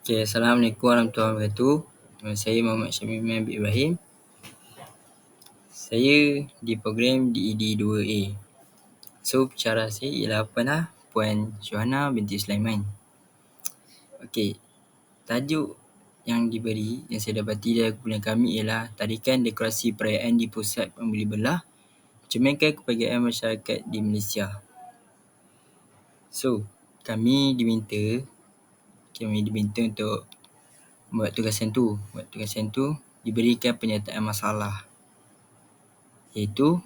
Okay, Assalamualaikum warahmatullahi wabarakatuh. Nama saya Muhammad Syamim bin Ibrahim. Saya di program DED 2A. So, bicara saya ialah apa lah? Puan Syuhana binti Sulaiman. Okey, tajuk yang diberi, yang saya dapati dari kumpulan kami ialah tarikan dekorasi perayaan di pusat pembeli belah mencerminkan kepergian masyarakat di Malaysia. So, kami diminta kami diminta untuk buat tugasan tu. Buat tugasan tu diberikan penyataan masalah. Iaitu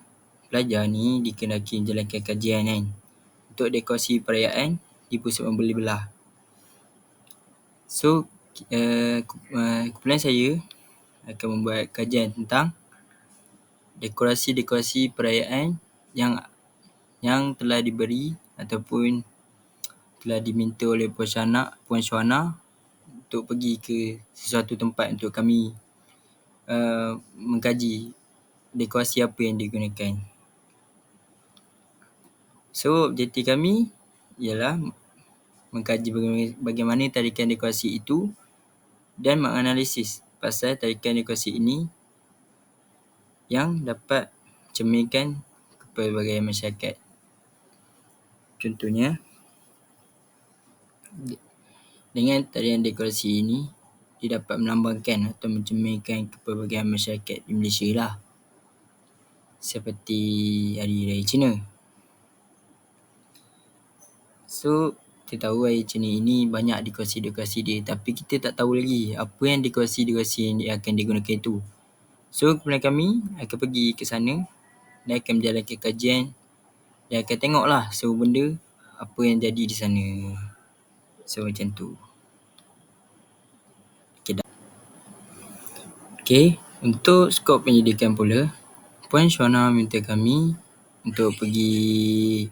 pelajar ni dikenaki menjalankan kajian kan untuk dekorasi perayaan di pusat pembeli belah. So, uh, kumpulan saya akan membuat kajian tentang dekorasi-dekorasi perayaan yang yang telah diberi ataupun telah diminta oleh Puan Syahana, Puan Syuhana untuk pergi ke sesuatu tempat untuk kami uh, mengkaji dekorasi apa yang digunakan. So, objektif kami ialah mengkaji bagaimana tarikan dekorasi itu dan menganalisis pasal tarikan dekorasi ini yang dapat cerminkan kepelbagaian masyarakat. Contohnya, dengan tarian dekorasi ini, dia dapat melambangkan atau mencerminkan kepelbagaian masyarakat di Malaysia lah. Seperti Hari Raya Cina. So, kita tahu Hari Cina ini banyak dekorasi-dekorasi dia. Tapi kita tak tahu lagi apa yang dekorasi-dekorasi yang akan digunakan itu. So, kumpulan kami akan pergi ke sana dan akan menjalankan kajian dan akan tengoklah semua benda apa yang jadi di sana. So macam tu. Okay, dah. okay untuk skop penyidikan pula, Puan Syuhana minta kami untuk pergi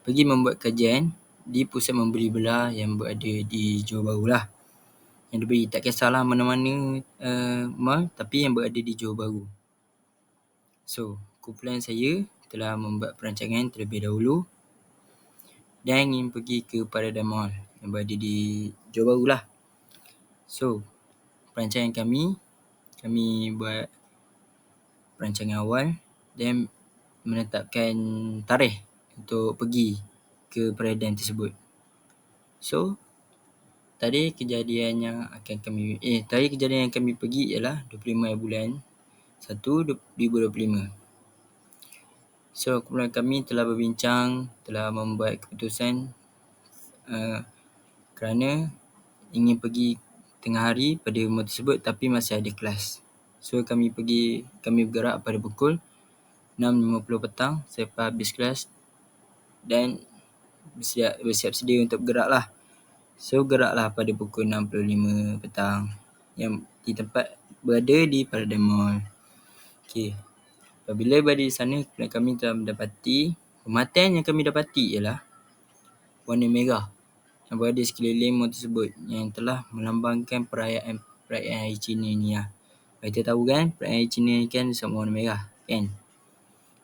pergi membuat kajian di pusat membeli belah yang berada di Johor Bahru lah. Yang diberi tak kisahlah mana-mana uh, mall tapi yang berada di Johor Bahru. So, kumpulan saya telah membuat perancangan terlebih dahulu dan ingin pergi ke Paradigm Mall yang berada di Johor Bahru lah. So, perancangan kami, kami buat perancangan awal dan menetapkan tarikh untuk pergi ke Paradigm tersebut. So, tadi kejadian yang akan kami, eh tadi kejadian yang kami pergi ialah 25 bulan 1 2025. So, kumpulan kami telah berbincang, telah membuat keputusan uh, kerana ingin pergi tengah hari pada rumah tersebut tapi masih ada kelas. So kami pergi, kami bergerak pada pukul 6.50 petang selepas habis kelas dan bersiap, bersiap sedia untuk bergerak lah. So geraklah pada pukul 6.45 petang yang di tempat berada di Paradigm Mall. Okay. Apabila berada di sana, kami telah mendapati, pematang yang kami dapati ialah warna merah yang berada di sekeliling mall tersebut yang telah melambangkan perayaan perayaan Hari Cina ni lah. Kita tahu kan perayaan Hari Cina ni kan sama warna merah kan.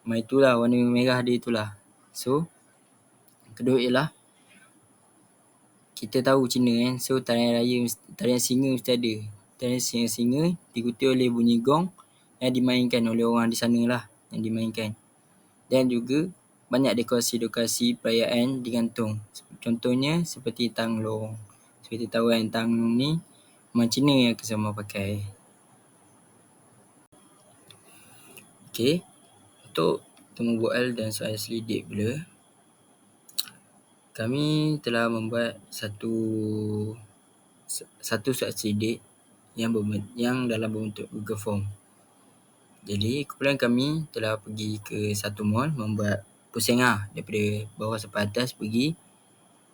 Cuma itulah warna merah dia itulah. So kedua ialah kita tahu Cina kan. So tarian raya tarian singa mesti ada. Tarian singa-singa diikuti oleh bunyi gong yang dimainkan oleh orang di sana lah yang dimainkan. Dan juga banyak dekorasi-dekorasi perayaan digantung. Contohnya seperti tanglong. Seperti tahu kan tanglong ni memang Cina yang sama pakai. Okey. Untuk temu bual dan soal selidik pula. Kami telah membuat satu satu soal selidik yang yang dalam bentuk Google Form. Jadi kumpulan kami telah pergi ke satu mall membuat pusing lah daripada bawah sampai atas pergi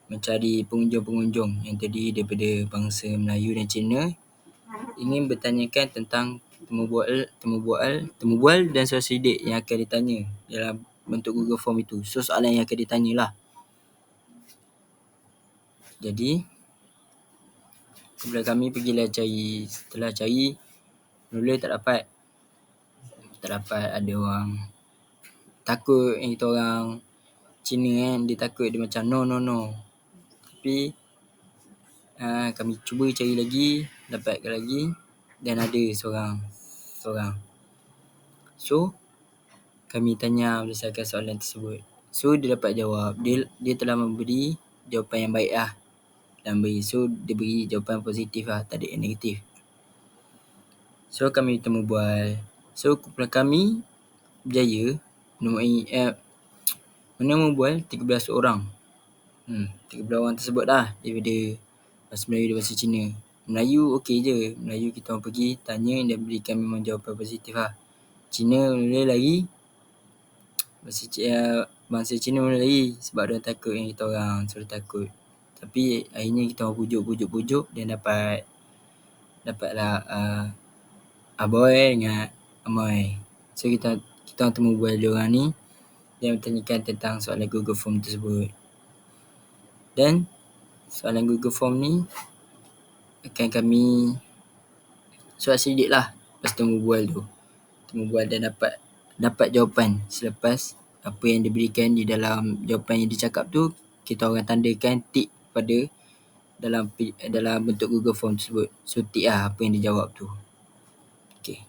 mencari pengunjung-pengunjung yang tadi daripada bangsa Melayu dan Cina ingin bertanyakan tentang temu bual temu bual temu bual dan soal sidik yang akan ditanya dalam bentuk Google Form itu. So soalan yang akan ditanya lah. Jadi kumpulan kami pergilah cari setelah cari mula tak dapat tak dapat ada orang takut yang kita orang Cina kan dia takut dia macam no no no tapi uh, kami cuba cari lagi, dapatkan lagi dan ada seorang seorang. So kami tanya berdasarkan soalan tersebut. So dia dapat jawab. Dia dia telah memberi jawapan yang baik lah. Dan beri. So dia beri jawapan positif lah. Tak ada yang negatif. So kami temu bual. So kumpulan kami berjaya menemui eh, menemu bual 13 orang. Hmm, 13 orang tersebut lah daripada bahasa Melayu dan bahasa Cina. Melayu okey je. Melayu kita orang pergi tanya dan berikan memang jawapan positif lah. Cina mula lagi. Bahasa Cina, bangsa Cina mula lagi sebab dia takut yang kita orang suruh takut. Tapi akhirnya kita orang pujuk-pujuk-pujuk dan dapat dapatlah uh, Aboy dengan Amoy. So kita kita temu bual dia orang ni dan bertanyakan tentang soalan Google Form tersebut. Dan soalan Google Form ni akan kami soal sedikit lah lepas temu bual tu. Temu bual dan dapat dapat jawapan selepas apa yang diberikan di dalam jawapan yang dicakap tu kita orang tandakan tik pada dalam dalam bentuk Google Form tersebut. So tik lah apa yang dijawab tu. Okay.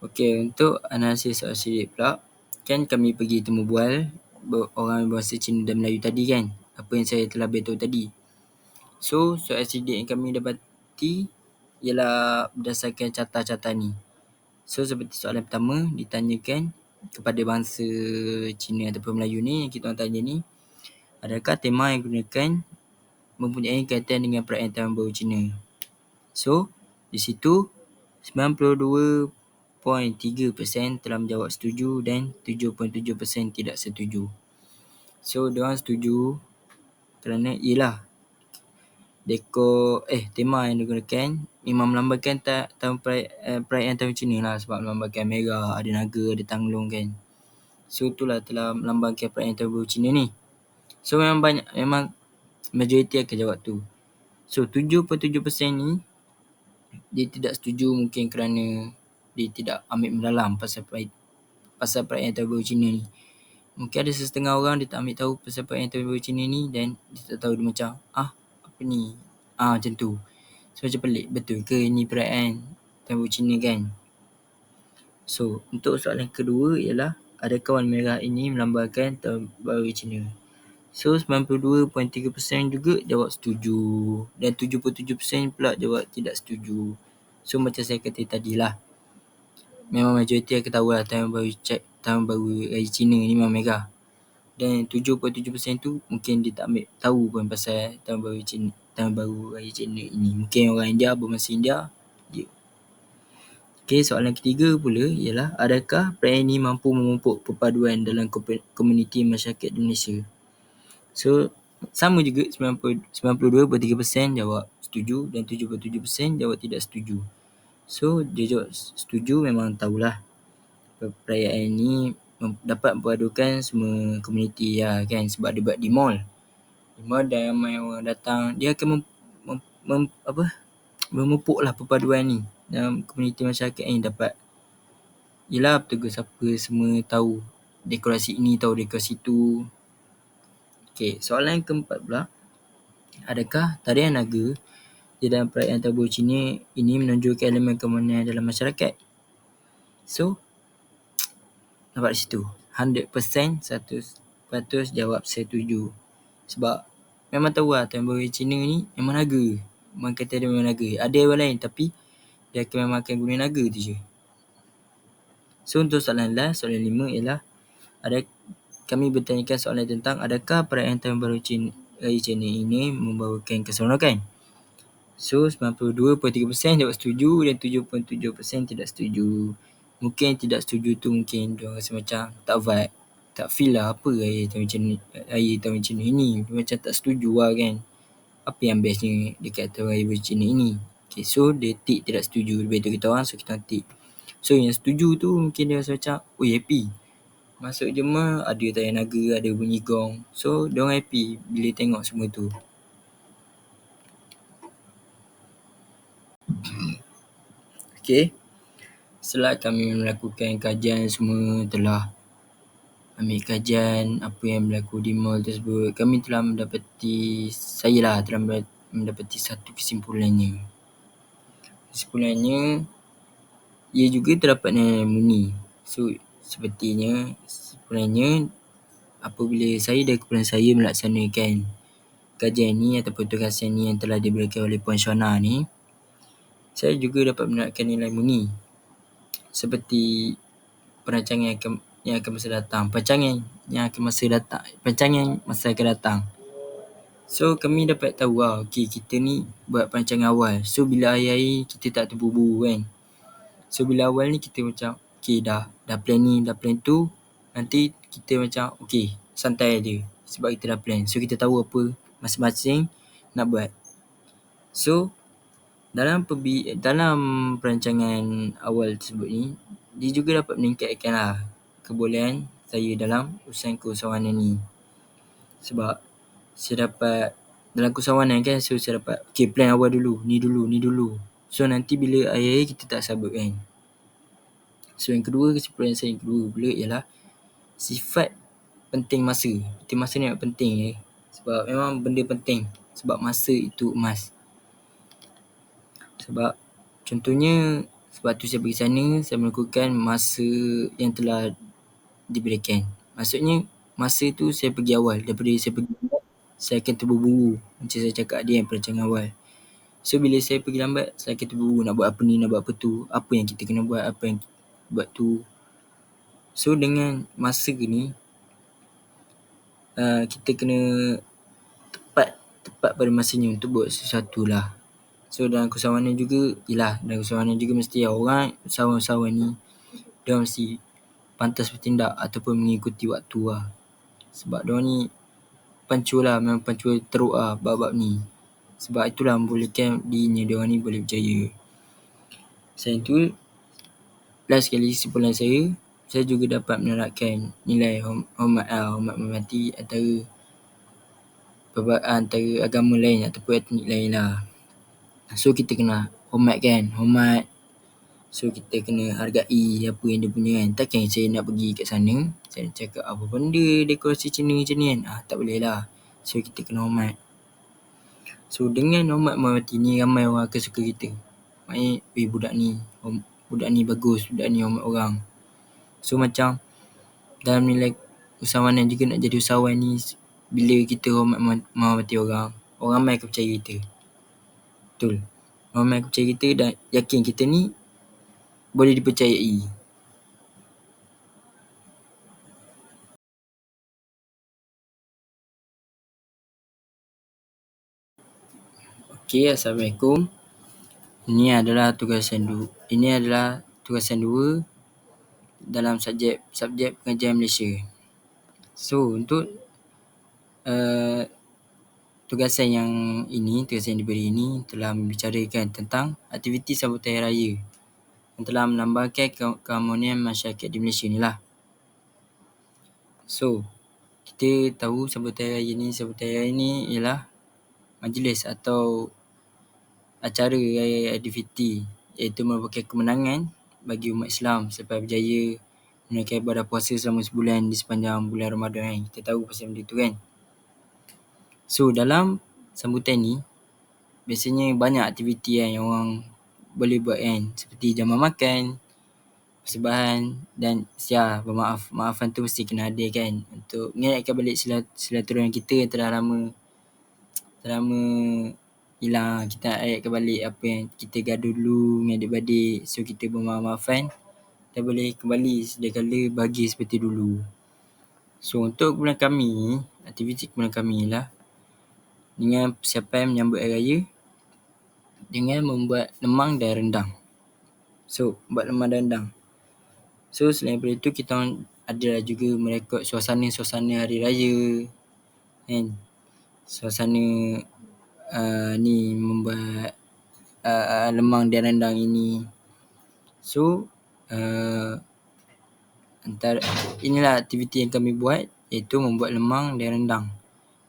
Okay untuk analisis soal sidik pula. Kan kami pergi temu bual orang bahasa Cina dan Melayu tadi kan. Apa yang saya telah beritahu tadi. So soal sidik yang kami dapati ialah berdasarkan carta-carta ni. So seperti soalan pertama ditanyakan kepada bangsa Cina ataupun Melayu ni yang kita orang tanya ni adakah tema yang digunakan mempunyai kaitan dengan perayaan tahun baru Cina so di situ 92.3% telah menjawab setuju dan 7.7% tidak setuju so dia setuju kerana ialah dekor eh tema yang digunakan memang melambangkan ta, tahun perayaan, eh, perayaan tahun Cina lah sebab melambangkan merah, ada naga, ada tanglung kan. So itulah telah melambangkan perayaan tahun baru Cina ni. So memang banyak memang majoriti akan jawab tu. So 7.7% ni dia tidak setuju mungkin kerana dia tidak ambil mendalam pasal pasal perayaan tahun Cina ni. Mungkin ada setengah orang dia tak ambil tahu pasal perayaan tahun Cina ni dan dia tak tahu dia macam ah apa ni? Ah macam tu. So macam pelik betul ke ini perayaan Tahun Cina kan? So untuk soalan kedua ialah adakah warna merah ini melambangkan Tahun Baru Cina? So 92.3% juga jawab setuju dan 7.7% pula jawab tidak setuju. So macam saya kata tadi lah. Memang majoriti akan tahu lah tahun baru cek tahun baru raya Cina ni memang merah. Dan 7.7% tu mungkin dia tak ambil tahu pun pasal tahun baru Cina, tahun baru raya Cina ini. Mungkin orang India bermasa India. Dia. Okay, soalan ketiga pula ialah adakah perayaan ini mampu memupuk perpaduan dalam komuniti masyarakat Indonesia? So, sama juga 92.3% jawab setuju dan 7.7% jawab tidak setuju. So, jawab setuju memang tahulah perayaan ini dapat memperpadukan semua komuniti ya kan sebab dia buat di mall. Di mall dan ramai orang datang, dia akan mem, mem, mem, apa? memupuklah perpaduan ni dalam komuniti masyarakat ini dapat Yelah petugas siapa semua tahu dekorasi ini tahu dekorasi itu. Okey, soalan yang keempat pula. Adakah tarian naga di dalam perayaan tabu Cina ini menunjukkan elemen keamanan dalam masyarakat? So, nampak di situ. 100% 100% jawab setuju. Sebab memang tahu lah baru Cina ni memang naga. Memang kata dia memang naga. Ada yang lain tapi dia akan memang akan guna naga tu je. So untuk soalan last, soalan lima ialah ada kami bertanyakan soalan tentang adakah perayaan tahun baru Cina, Raya Cina ini membawakan keseronokan? So 92.3% jawab setuju dan 7.7% tidak setuju. Mungkin tidak setuju tu mungkin dia rasa macam tak vibe tak feel lah apa raya tahun macam ni raya tahun macam ni dia macam tak setuju lah kan. Apa yang bestnya dekat tahun raya macam ni okay, so dia tick tidak setuju lebih tu kita orang so kita tick so yang setuju tu mungkin dia rasa macam oh happy? Masuk jemaah ada tayang naga ada bunyi gong. So dia orang happy bila tengok semua tu Okay. Setelah kami melakukan kajian semua telah ambil kajian apa yang berlaku di mall tersebut, kami telah mendapati, saya lah telah mendapati satu kesimpulannya. Kesimpulannya, ia juga terdapat murni. So, sepertinya, kesimpulannya, apabila saya dan kumpulan saya melaksanakan kajian ni ataupun tugasan ni yang telah diberikan oleh Puan Shona ni, saya juga dapat mendapatkan nilai murni. Seperti perancangan yang akan, yang akan masa datang. Perancangan yang akan masa datang. Perancangan masa akan datang. So, kami dapat tahu lah, okay, kita ni buat perancangan awal. So, bila akhir-akhir, kita tak terburu-buru kan. So, bila awal ni kita macam, okay dah, dah plan ni, dah plan tu. Nanti kita macam, okay, santai je. Sebab kita dah plan. So, kita tahu apa masing-masing nak buat. So, dalam perbi dalam perancangan awal tersebut ni, dia juga dapat meningkatkan lah kebolehan saya dalam urusan keusahawanan ni. Sebab saya dapat dalam keusahawanan kan, so saya dapat okay, plan awal dulu, ni dulu, ni dulu. So nanti bila akhir-akhir kita tak sabar kan. So yang kedua, kesimpulan saya yang kedua pula ialah sifat penting masa. Penting masa ni penting eh. Sebab memang benda penting. Sebab masa itu emas. Sebab contohnya sebab tu saya pergi sana saya melakukan masa yang telah diberikan. Maksudnya masa tu saya pergi awal daripada saya pergi lambat saya akan terburu-buru macam saya cakap dia yang perancangan awal. So bila saya pergi lambat saya akan terburu nak buat apa ni nak buat apa tu, apa yang kita kena buat, apa yang buat tu. So dengan masa ni uh, kita kena tepat tepat pada masanya untuk buat sesuatu lah. So dalam keusahawanan juga Yelah dalam keusahawanan juga mesti orang Usahawan-usahawan ni Dia mesti Pantas bertindak Ataupun mengikuti waktu lah. Sebab dia ni Pancur lah Memang pancur teruk lah Bab-bab ni. Sebab itulah membolehkan Dirinya dia ni boleh berjaya. Selain tu Last sekali kesimpulan saya Saya juga dapat menerapkan Nilai hormat lah Hormat menghormati Antara Antara agama lain Ataupun etnik lain lah So kita kena hormat kan, hormat. So kita kena hargai apa yang dia punya kan. Takkan saya nak pergi kat sana, saya nak cakap apa benda dekorasi Cina macam ni kan. Ah, tak boleh lah. So kita kena hormat. So dengan hormat menghormati ni ramai orang akan suka kita. Maknanya, weh budak ni, budak ni bagus, budak ni hormat orang. So macam dalam nilai usahawanan juga nak jadi usahawan ni bila kita hormat menghormati orang, orang ramai akan percaya kita. Betul. Orang yang percaya kita dan yakin kita ni boleh dipercayai. Okey, Assalamualaikum. Ini adalah tugasan dua. Ini adalah tugasan dua dalam subjek subjek pengajian Malaysia. So, untuk uh, tugasan yang ini, tugasan yang diberi ini telah membicarakan tentang aktiviti sambutan hari raya yang telah menambahkan ke- keharmonian masyarakat di Malaysia ni lah. So, kita tahu sambutan hari raya ni, sambutan hari raya ni ialah majlis atau acara raya aktiviti iaitu merupakan kemenangan bagi umat Islam selepas berjaya menunaikan ibadah puasa selama sebulan di sepanjang bulan Ramadan kan. Kita tahu pasal benda tu kan. So dalam sambutan ni biasanya banyak aktiviti kan yang orang boleh buat kan. Seperti jamu makan, persembahan dan sia bermaaf maafan tu mesti kena ada kan. Untuk mengingatkan balik silat, silaturahim kita yang telah lama telah lama hilang. Kita ayatkan balik apa yang kita gaduh dulu dengan adik-beradik. So kita bermaaf-maafan dan boleh kembali sedia kala bagi seperti dulu. So untuk bulan kami, aktiviti bulan kami lah dengan persiapan menyambut hari raya dengan membuat lemang dan rendang. So, buat lemang dan rendang. So, selain daripada itu, kita ada juga merekod suasana-suasana hari raya. Kan? Suasana uh, ni membuat uh, lemang dan rendang ini. So, uh, antara inilah aktiviti yang kami buat iaitu membuat lemang dan rendang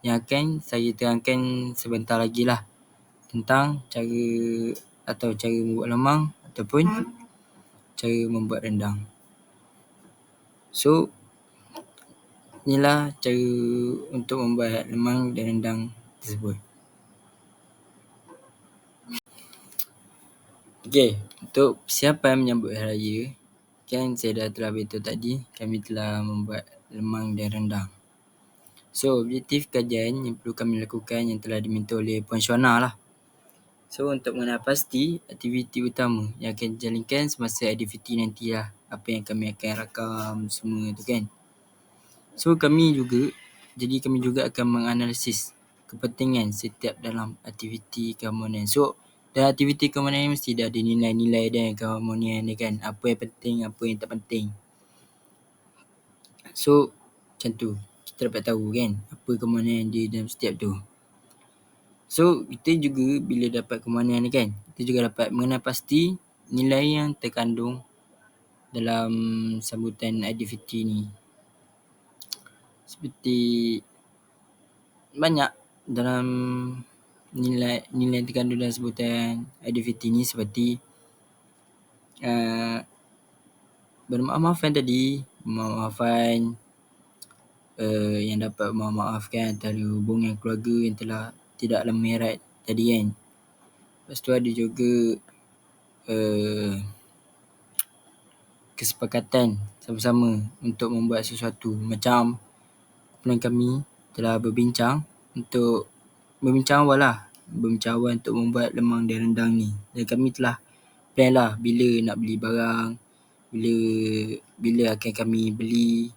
yang akan saya terangkan sebentar lagi lah tentang cara atau cara membuat lemang ataupun cara membuat rendang. So, inilah cara untuk membuat lemang dan rendang tersebut. Okey, untuk persiapan menyambut hari raya, kan saya dah telah beritahu tadi, kami telah membuat lemang dan rendang. So, objektif kajian yang perlu kami lakukan yang telah diminta oleh Puan Shona lah. So, untuk mengenal pasti aktiviti utama yang akan dijalankan semasa aktiviti nanti lah. Apa yang kami akan rakam semua tu kan. So, kami juga, jadi kami juga akan menganalisis kepentingan setiap dalam aktiviti keharmonian. So, dalam aktiviti keharmonian ni mesti dah ada nilai-nilai dia keharmonian ni kan. Apa yang penting, apa yang tak penting. So, macam tu. Kita dapat tahu kan apa keharmonian dia dalam setiap tu. So, kita juga bila dapat keharmonian ni kan, kita juga dapat mengenal pasti nilai yang terkandung dalam sambutan aktiviti ni. Seperti banyak dalam nilai nilai yang terkandung dalam sebutan aktiviti ni seperti uh, bermaaf-maafan tadi, bermaaf-maafan uh, yang dapat memaafkan antara hubungan keluarga yang telah tidak lama erat tadi kan. Lepas tu ada juga uh, kesepakatan sama-sama untuk membuat sesuatu macam kumpulan kami telah berbincang untuk berbincang awal lah. Berbincang awal untuk membuat lemang dan rendang ni. Dan kami telah plan lah bila nak beli barang. Bila bila akan kami beli.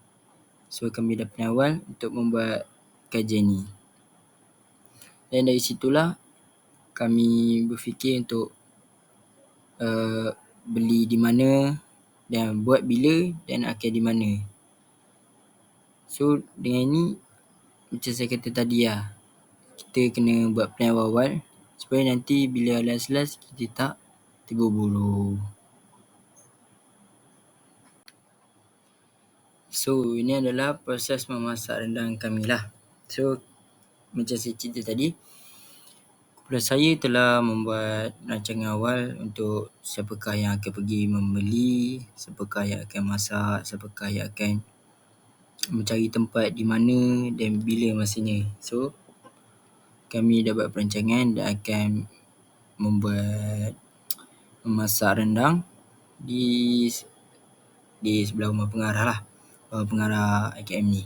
So kami dah plan awal untuk membuat kajian ni. Dan dari situlah kami berfikir untuk uh, beli di mana dan buat bila dan akan di mana. So dengan ni macam saya kata tadi lah kita kena buat plan awal-awal supaya nanti bila last-last kita tak terburu-buru. So ini adalah proses memasak rendang kami lah. So macam saya cerita tadi kumpulan saya telah membuat rancangan awal untuk siapakah yang akan pergi membeli, siapakah yang akan masak, siapakah yang akan mencari tempat di mana dan bila masanya. So kami dah buat perancangan dan akan membuat memasak rendang di di sebelah rumah pengarah lah. Rumah pengarah IKM ni.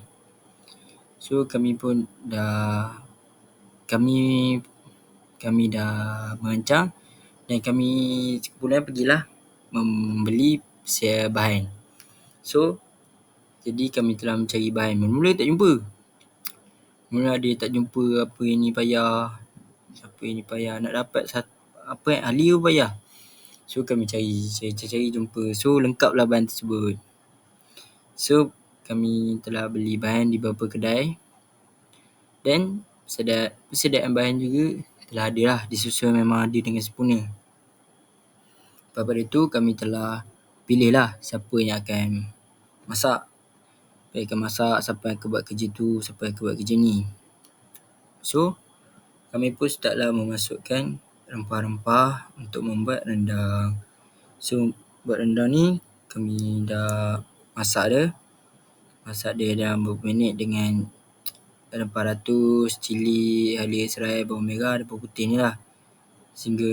So kami pun dah kami kami dah merancang dan kami sekumpulan pergilah membeli bahan. So jadi kami telah mencari bahan. Mula-mula tak jumpa. Mula ada tak jumpa apa yang ni payah. Apa yang ni payah. Nak dapat satu, apa yang ahli pun payah. So kami cari, cari, cari, cari jumpa. So lengkaplah bahan tersebut. So kami telah beli bahan di beberapa kedai. Dan persediaan, bahan juga telah ada lah. Disusun memang ada dengan sempurna. Pada itu kami telah pilih lah siapa yang akan masak saya akan masak siapa yang akan buat kerja tu, siapa yang akan buat kerja ni. So, kami pun startlah memasukkan rempah-rempah untuk membuat rendang. So, buat rendang ni, kami dah masak dia. Masak dia dalam beberapa minit dengan rempah ratus, cili, halia serai, bawang merah dan bawang putih ni lah. Sehingga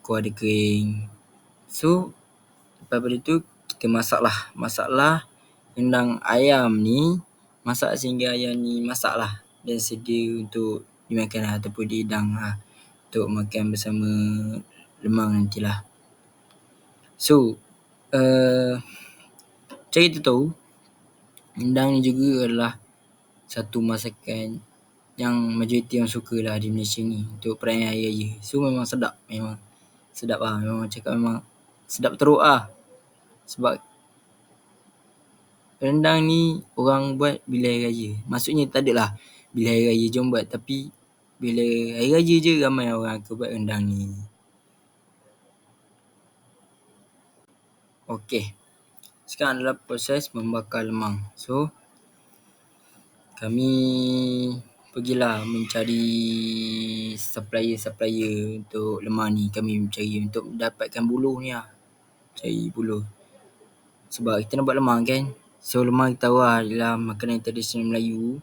kuah dia kering. So, lepas pada tu, kita masaklah. Masaklah rendang ayam ni masak sehingga ayam ni masak lah dan sedia untuk dimakan lah ataupun dihidang lah untuk makan bersama lemang nantilah. So, uh, kita tahu, rendang ni juga adalah satu masakan yang majoriti orang suka lah di Malaysia ni untuk perayaan hari raya. So memang sedap, memang sedap lah. Memang cakap memang sedap teruk lah. Sebab rendang ni orang buat bila hari raya. Maksudnya tak adalah bila hari raya jom buat. Tapi bila hari raya je ramai orang akan buat rendang ni. Okey. Sekarang adalah proses membakar lemang. So, kami pergilah mencari supplier-supplier untuk lemang ni. Kami mencari untuk mendapatkan buluh ni lah. Cari buluh. Sebab kita nak buat lemang kan. So lemang kita tahu lah adalah makanan tradisional Melayu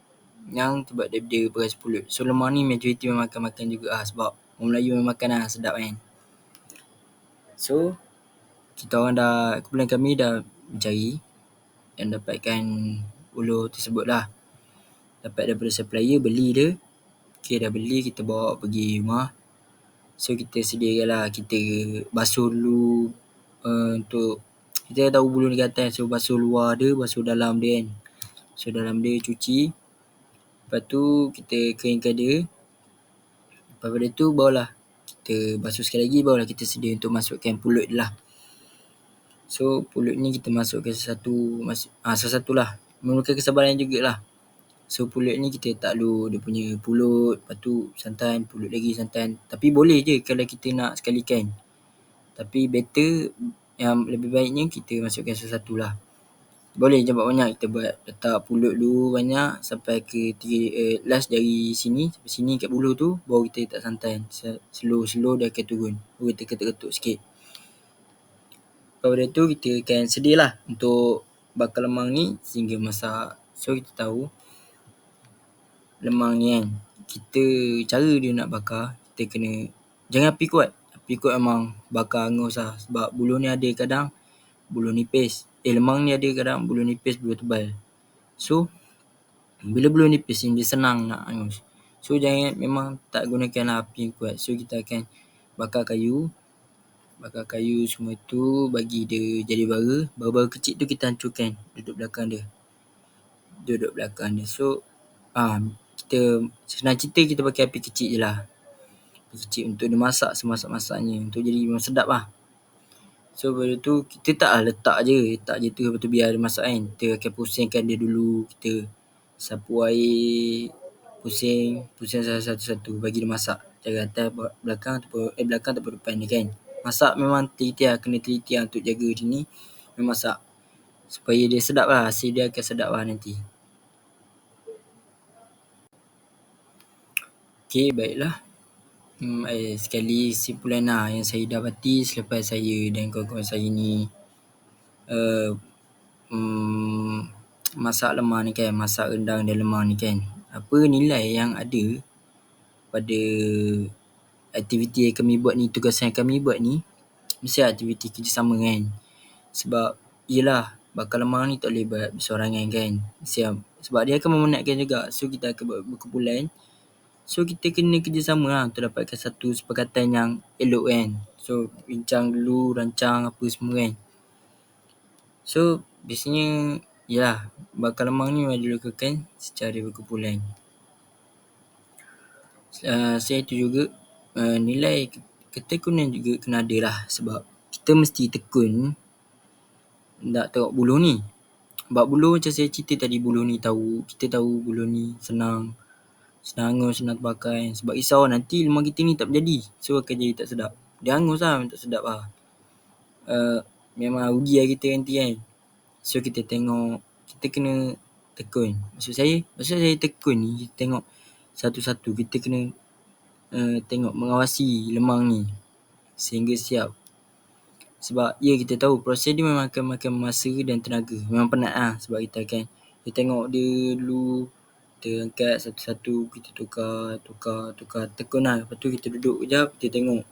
yang terbuat daripada beras pulut. So lemang ni majoriti memang makan juga lah sebab orang Melayu memang makan lah sedap kan. So kita orang dah kumpulan kami dah mencari dan dapatkan ulu tersebut lah. Dapat daripada supplier beli dia. Okay dah beli kita bawa pergi rumah. So kita sediakan lah kita basuh dulu uh, untuk kita tahu bulu ni gatal so basuh luar dia basuh dalam dia kan so dalam dia cuci lepas tu kita keringkan dia lepas pada tu barulah kita basuh sekali lagi barulah kita sedia untuk masukkan pulut lah so pulut ni kita masukkan satu masuk ah satu lah memerlukan kesabaran jugalah so pulut ni kita letak dulu dia punya pulut lepas tu santan pulut lagi santan tapi boleh je kalau kita nak sekalikan tapi better yang lebih baiknya kita masukkan satu-satu lah. Boleh je buat banyak. Kita buat letak pulut dulu banyak sampai ke tiga, eh, last dari sini sampai sini kat bulu tu baru kita letak santan. Slow-slow dia akan turun. Baru kita ketuk-ketuk sikit. Lepas pada tu kita akan sedia lah untuk bakar lemang ni sehingga masak. So kita tahu lemang ni kan. Kita cara dia nak bakar kita kena jangan api kuat ikut memang bakar angus lah. Sebab bulu ni ada kadang bulu nipis. Eh lemang ni ada kadang bulu nipis, bulu tebal. So, bila bulu nipis ni dia senang nak angus. So, jangan memang tak gunakan lah api yang kuat. So, kita akan bakar kayu. Bakar kayu semua tu bagi dia jadi bara. Bara-bara kecil tu kita hancurkan duduk belakang dia. Duduk belakang dia. So, ah kita senang cerita kita pakai api kecil je lah kecil untuk dia masak semasak-masaknya untuk jadi memang sedap lah. So lepas tu kita tak lah letak je, letak je tu lepas tu biar dia masak kan. Kita akan pusingkan dia dulu, kita sapu air, pusing, pusing satu-satu bagi dia masak. Jaga atas belakang ataupun eh belakang ataupun depan ni kan. Masak memang teliti lah, kena teliti lah untuk jaga dia ni. Memasak. Supaya dia sedap lah, hasil dia akan sedap lah nanti. Okay, baiklah. Hmm, eh, sekali simpulan lah yang saya dapati selepas saya dan kawan-kawan saya ni uh, um, masak lemang ni kan, masak rendang dan lemang ni kan. Apa nilai yang ada pada aktiviti yang kami buat ni, tugasan yang kami buat ni, mesti aktiviti kerjasama kan. Sebab, yelah, bakal lemang ni tak boleh buat bersorangan kan. Siap. Sebab dia akan memenatkan juga. So, kita akan buat berkumpulan. So kita kena kerjasama lah untuk dapatkan satu sepakatan yang elok kan. So bincang dulu, rancang apa semua kan. So biasanya ya bakal lemang ni memang dilakukan secara berkumpulan. Uh, saya tu juga uh, nilai ketekunan juga kena ada lah sebab kita mesti tekun nak tengok bulu ni. Sebab bulu macam saya cerita tadi bulu ni tahu, kita tahu bulu ni senang Senang angus, senang terbakar. Sebab risau nanti lemang kita ni tak berjadi. So akan jadi tak sedap. Dia angus lah, tak sedap lah. Uh, memang rugi lah kita nanti kan. So kita tengok, kita kena tekun. Maksud saya, maksud saya tekun ni, kita tengok satu-satu. Kita kena uh, tengok, mengawasi lemang ni. Sehingga siap. Sebab ya kita tahu proses dia memang akan makan masa dan tenaga. Memang penat lah sebab kita akan kita tengok dia dulu kita angkat satu-satu kita tukar tukar tukar tekun lah lepas tu kita duduk kejap kita tengok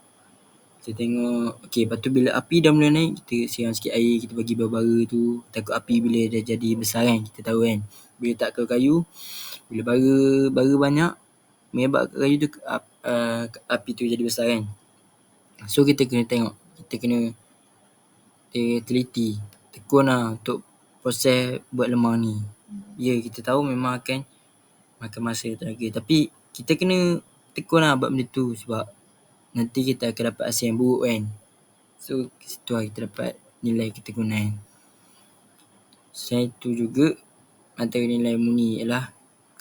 kita tengok okey lepas tu bila api dah mula naik kita siram sikit air kita bagi bara-bara tu takut api bila dah jadi besar kan kita tahu kan bila tak ke kayu bila bara bara banyak menyebab kayu tu uh, api tu jadi besar kan. So kita kena tengok. Kita kena teliti tekun lah untuk proses buat lemang ni. Ya kita tahu memang akan makan masa tenaga tapi kita kena tekun lah buat benda tu sebab nanti kita akan dapat hasil yang buruk kan. So situ lah kita dapat nilai kita guna kan saya tu juga antara nilai muni ialah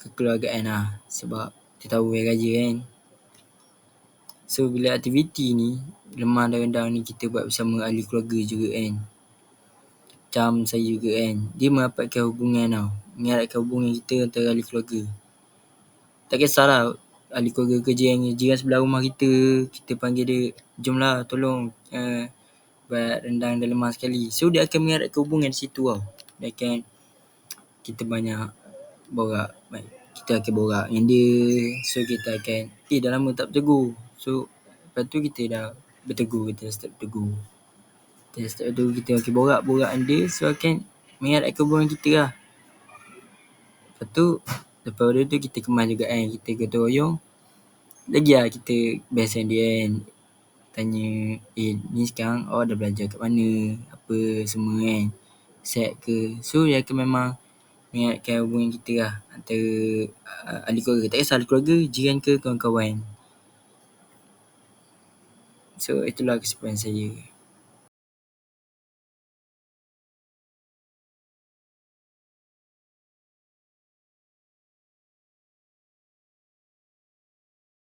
kekeluargaan lah sebab kita tahu yang raja kan so bila aktiviti ni lemah dan rendang ni kita buat bersama ahli keluarga juga kan. Macam saya juga kan. Dia mendapatkan hubungan tau. Mengeratkan hubungan kita antara ahli keluarga. Tak kisahlah ahli keluarga kerja yang jiran sebelah rumah kita kita panggil dia jomlah tolong uh, buat rendang dan lemang sekali. So dia akan mengeratkan hubungan di situ tau. Dia akan kita banyak borak. Kita akan borak dengan dia. So kita akan eh dah lama tak bertegur so lepas tu kita dah bertegur kita dah start bertegur. Kita dah start bertegur kita akan borak-borak dia so akan mengeratkan hubungan kita lah. Lepas tu lepas tu kita kemas juga kan kita gotong royong. Lagi lah kita best dia kan. Tanya eh ni sekarang awak dah belajar kat mana? Apa semua kan? Set ke? So dia akan memang mengingatkan hubungan kita lah antara uh, ahli keluarga. Tak kisah ahli keluarga jiran ke kawan-kawan so itulah kesimpulan saya